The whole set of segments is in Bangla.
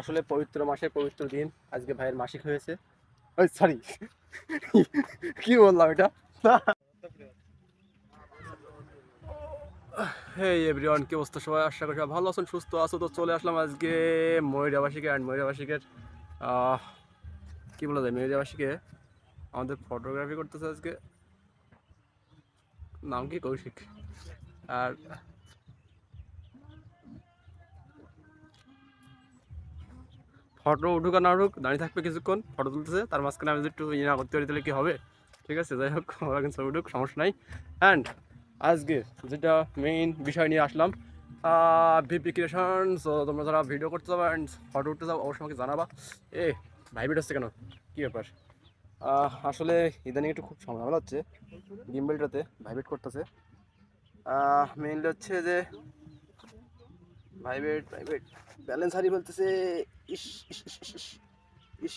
আসলে পবিত্র মাসে পবিত্র দিন আজকে ভাইয়ের মাসিক হয়েছে। ওই সরি কি বললাম এটা? হেই এভরিওয়ান কি অবস্থা সবাই? আশা করি সবাই ভালো আছেন সুস্থ আছো। তো চলে আসলাম আজকে ময়ূরাবাসীকে অ্যান্ড ময়ূরাবাসীকে কি বলা যায় ময়ূরাবাসীকে আমাদের ফটোগ্রাফি করতেছে আজকে। নাম কি কৌশিক? আর ফটো উঠুক না উঠুক, দাঁড়িয়ে থাকবে কিছুক্ষণ, ফটো তুলতেছে, তার মাঝখানে আমি যদি একটু ইয়ে না করতে পারি তাহলে কি হবে? ঠিক আছে, যাই হোক, ওরা কিন্তু ছবি উঠুক, সমস্যা নাই। অ্যান্ড আজকে যেটা মেইন বিষয় নিয়ে আসলাম ভিপি ক্রিয়েশন সো তোমরা যারা ভিডিও করতে যাব অ্যান্ড ফটো উঠতে যাব অবশ্যই আমাকে জানাবা। এ ভাইব্রেট হচ্ছে কেন? কী ব্যাপার? আসলে ইদানিং একটু খুব ঝামেলা হচ্ছে গিম্বেলটাতে ভাইব্রেট করতেছে। মেইনলি হচ্ছে যে ভাইব্রেট ভাইব্রেট ব্যালেন্স হারিয়ে ফেলতেছে, ইস ইস ইস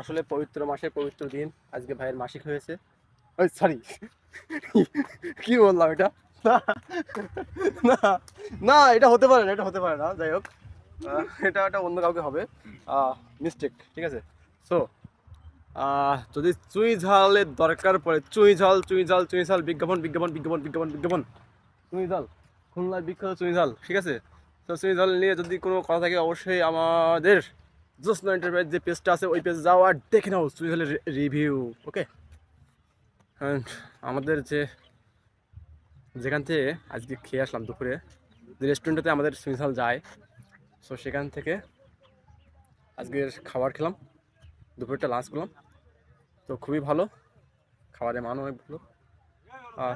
আসলে পবিত্র মাসে পবিত্র দিন, আজকে ভাইয়ের মাসিক হয়েছে। ওই সরি কি বললাম এটা? না। না। এটা হতে পারে না, এটা হতে পারে না, যাই হোক। এটা একটা অন্য কাউকে হবে। মিস্টেক ঠিক আছে? সো যদি চুই ঝালের দরকার পড়ে, চুই ঝাল চুই ঝাল চুই ঝাল, বিজ্ঞাপন বিজ্ঞাপন বিজ্ঞাপন বিজ্ঞাপন বিজ্ঞাপন। চুই ঝাল খুলনার বিখ্যাত চুই ঝাল, ঠিক আছে? তো চুই ঝাল নিয়ে যদি কোনো কথা থাকে, অবশ্যই আমাদের জোসনা এন্টারপ্রাইজ যে পেজটা আছে, ওই পেজ যাও আর দেখে নাও চুই ঝালের রিভিউ ওকে আমাদের যে, যেখান থেকে আজকে খেয়ে আসলাম দুপুরে, যে রেস্টুরেন্টটাতে আমাদের সুইসাল যায় সো সেখান থেকে আজকের খাবার খেলাম, দুপুরটা লাঞ্চ করলাম, তো খুবই ভালো, খাবারের মানও অনেক ভালো, আর